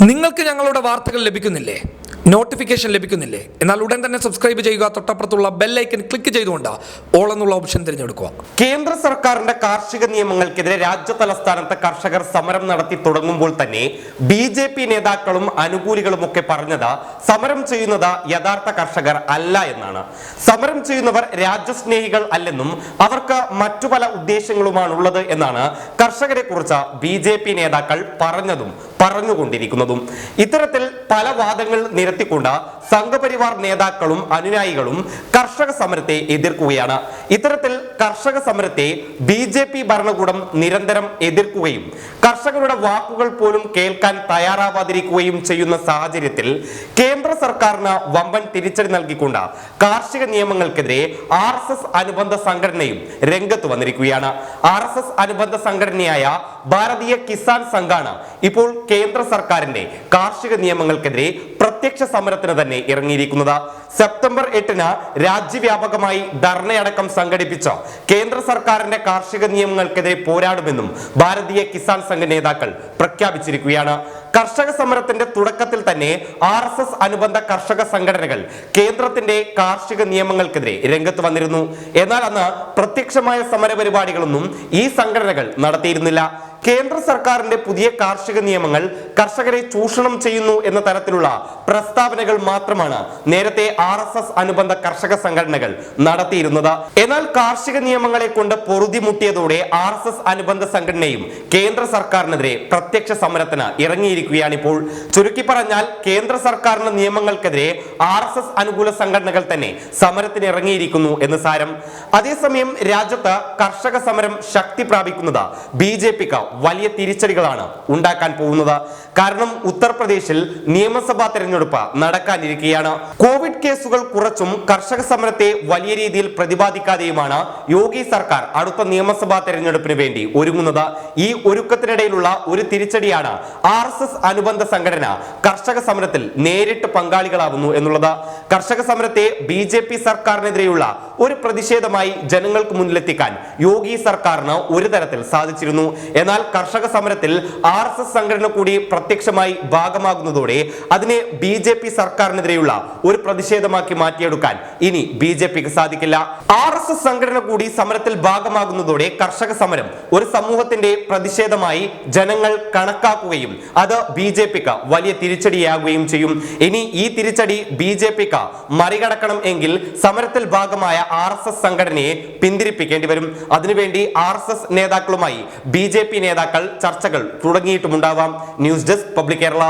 നിങ്ങൾക്ക് ഞങ്ങളുടെ വാർത്തകൾ ലഭിക്കുന്നില്ലേ? നോട്ടിഫിക്കേഷൻ ലഭിക്കുന്നില്ലേ? എന്നാൽ ഉടൻ തന്നെ സബ്സ്ക്രൈബ് ചെയ്യുക. തൊട്ടപ്പുറത്തുള്ള ബെല്ലൈക്കൻ ക്ലിക്ക് ചെയ്തുകൊണ്ട് ഓൾ എന്നുള്ള ഓപ്ഷൻ തിരഞ്ഞെടുക്കുക. കേന്ദ്ര സർക്കാരിന്റെ കാർഷിക നിയമങ്ങൾക്കെതിരെ രാജ്യ തലസ്ഥാനത്ത് കർഷകർ സമരം നടത്തി തുടങ്ങുമ്പോൾ തന്നെ ബി ജെ പി നേതാക്കളും അനുകൂലികളും ഒക്കെ പറഞ്ഞത് സമരം ചെയ്യുന്നത് യഥാർത്ഥ കർഷകർ അല്ല എന്നാണ്. സമരം ചെയ്യുന്നവർ രാജ്യസ്നേഹികൾ അല്ലെന്നും അവർക്ക് മറ്റു പല ഉദ്ദേശങ്ങളുമാണുള്ളത് എന്നാണ് കർഷകരെ കുറിച്ച് ബി നേതാക്കൾ പറഞ്ഞതും പറഞ്ഞുകൊണ്ടിരിക്കുന്നതും. ഇത്തരത്തിൽ പല വാദങ്ങൾ നിരത്തിക്കൊണ്ട് സംഘപരിവാർ നേതാക്കളും അനുയായികളും കർഷക സമരത്തെ എതിർക്കുകയാണ്. ഇത്തരത്തിൽ കർഷക സമരത്തെ ബി ജെ പി ഭരണകൂടം നിരന്തരം എതിർക്കുകയും കർഷകരുടെ വാക്കുകൾ പോലും കേൾക്കാൻ തയ്യാറാവാതിരിക്കുകയും ചെയ്യുന്ന സാഹചര്യത്തിൽ കേന്ദ്ര സർക്കാരിന് വമ്പൻ തിരിച്ചടി നൽകിക്കൊണ്ട് കാർഷിക നിയമങ്ങൾക്കെതിരെ ആർ എസ് എസ് അനുബന്ധ സംഘടനയും രംഗത്ത് വന്നിരിക്കുകയാണ്. ആർ എസ് എസ് അനുബന്ധ സംഘടനയായ ഭാരതീയ കിസാൻ സംഘാണ് ഇപ്പോൾ കേന്ദ്ര സർക്കാരിന്റെ കാർഷിക നിയമങ്ങൾക്കെതിരെ പ്രത്യക്ഷ സമരത്തിന് തന്നെ ഇറങ്ങിയിരിക്കുന്നത്. സെപ്റ്റംബർ എട്ടിന് രാജ്യവ്യാപകമായി ധർണയടക്കം സംഘടിപ്പിച്ച കേന്ദ്ര സർക്കാരിന്റെ കാർഷിക നിയമങ്ങൾക്കെതിരെ പോരാടുമെന്നും ഭാരതീയ കിസാൻ സംഘ നേതാക്കൾ പ്രഖ്യാപിച്ചിരിക്കുകയാണ്. കർഷക സമരത്തിന്റെ തുടക്കത്തിൽ തന്നെ ആർ എസ് എസ് അനുബന്ധ കർഷക സംഘടനകൾ കേന്ദ്രത്തിന്റെ കാർഷിക നിയമങ്ങൾക്കെതിരെ രംഗത്ത് വന്നിരുന്നു. എന്നാൽ അന്ന് പ്രത്യക്ഷമായ സമരപരിപാടികളൊന്നും ഈ സംഘടനകൾ നടത്തിയിരുന്നില്ല. കേന്ദ്ര സർക്കാരിന്റെ പുതിയ കാർഷിക നിയമങ്ങൾ കർഷകരെ ചൂഷണം ചെയ്യുന്നു എന്ന തരത്തിലുള്ള പ്രസ്താവനകൾ മാത്രമാണ് നേരത്തെ ആർ എസ് എസ് അനുബന്ധ കർഷക സംഘടനകൾ നടത്തിയിരുന്നത്. എന്നാൽ കാർഷിക നിയമങ്ങളെ കൊണ്ട് പൊറുതിമുട്ടിയതോടെ ആർ എസ് എസ് അനുബന്ധ സംഘടനയും കേന്ദ്ര സർക്കാരിനെതിരെ പ്രത്യക്ഷ സമരത്തിന് ഇറങ്ങിയിരിക്കുകയാണ് ഇപ്പോൾ ചുരുക്കി പറഞ്ഞാൽ കേന്ദ്ര സർക്കാരിന്റെ നിയമങ്ങൾക്കെതിരെ ആർ എസ് എസ് അനുകൂല സംഘടനകൾ തന്നെ സമരത്തിന് ഇറങ്ങിയിരിക്കുന്നു എന്ന് സാരം. അതേസമയം രാജ്യത്ത് കർഷക സമരം ശക്തി പ്രാപിക്കുന്നത് ബി ജെ പിക്ക് വലിയ തിരിച്ചടികളാണ് ഉണ്ടാക്കാൻ പോകുന്നത്. കാരണം ഉത്തർപ്രദേശിൽ നിയമസഭാ തെരഞ്ഞെടുപ്പ് നടക്കാനിരിക്കുകയാണ്. കോവിഡ് കേസുകൾ കുറച്ചും കർഷക സമരത്തെ വലിയ രീതിയിൽ പ്രതിപാദിക്കാതെയുമാണ് യോഗി സർക്കാർ അടുത്ത നിയമസഭാ തെരഞ്ഞെടുപ്പിന് വേണ്ടി ഒരുങ്ങുന്നത്. ഈ ഒരുക്കത്തിനിടയിലുള്ള ഒരു തിരിച്ചടിയാണ് ആർ എസ് എസ് അനുബന്ധ സംഘടന കർഷക സമരത്തിൽ നേരിട്ട് പങ്കാളികളാവുന്നു എന്നുള്ളത്. കർഷക സമരത്തെ ബി ജെ പി സർക്കാരിനെതിരെയുള്ള ഒരു പ്രതിഷേധമായി ജനങ്ങൾക്ക് മുന്നിലെത്തിക്കാൻ യോഗി സർക്കാരിന് ഒരു തരത്തിൽ സാധിച്ചിരുന്നു. എന്നാൽ കർഷക സമരത്തിൽ ആർ എസ് എസ് സംഘടന കൂടി പ്രത്യക്ഷമായി ഭാഗമാകുന്നതോടെ അതിനെ ബി ജെ പി സർക്കാരിനെതിരെയുള്ള ഒരു പ്രതിഷേധമാക്കി മാറ്റിയെടുക്കാൻ ഇനി ബി ജെ പിക്ക് സാധിക്കില്ല. ആർ എസ് എസ് സംഘടന കൂടി സമരത്തിൽ ഭാഗമാകുന്നതോടെ കർഷക സമരം ഒരു സമൂഹത്തിന്റെ പ്രതിഷേധമായി ജനങ്ങൾ കണക്കാക്കുകയും അത് ബി ജെ പിക്ക് വലിയ തിരിച്ചടിയാകുകയും ചെയ്യും. ഇനി ഈ തിരിച്ചടി ബി ജെ പിക്ക് മറികടക്കണം എങ്കിൽ സമരത്തിൽ ഭാഗമായ ആർ എസ് എസ് സംഘടനയെ പിന്തിരിപ്പിക്കേണ്ടി വരും. അതിനുവേണ്ടി ആർ എസ് എസ് നേതാക്കളുമായി ബി ജെ പി നേതാക്കൾ ചർച്ചകൾ തുടങ്ങിയിട്ടുമുണ്ടാവാം. News desk public Kerala.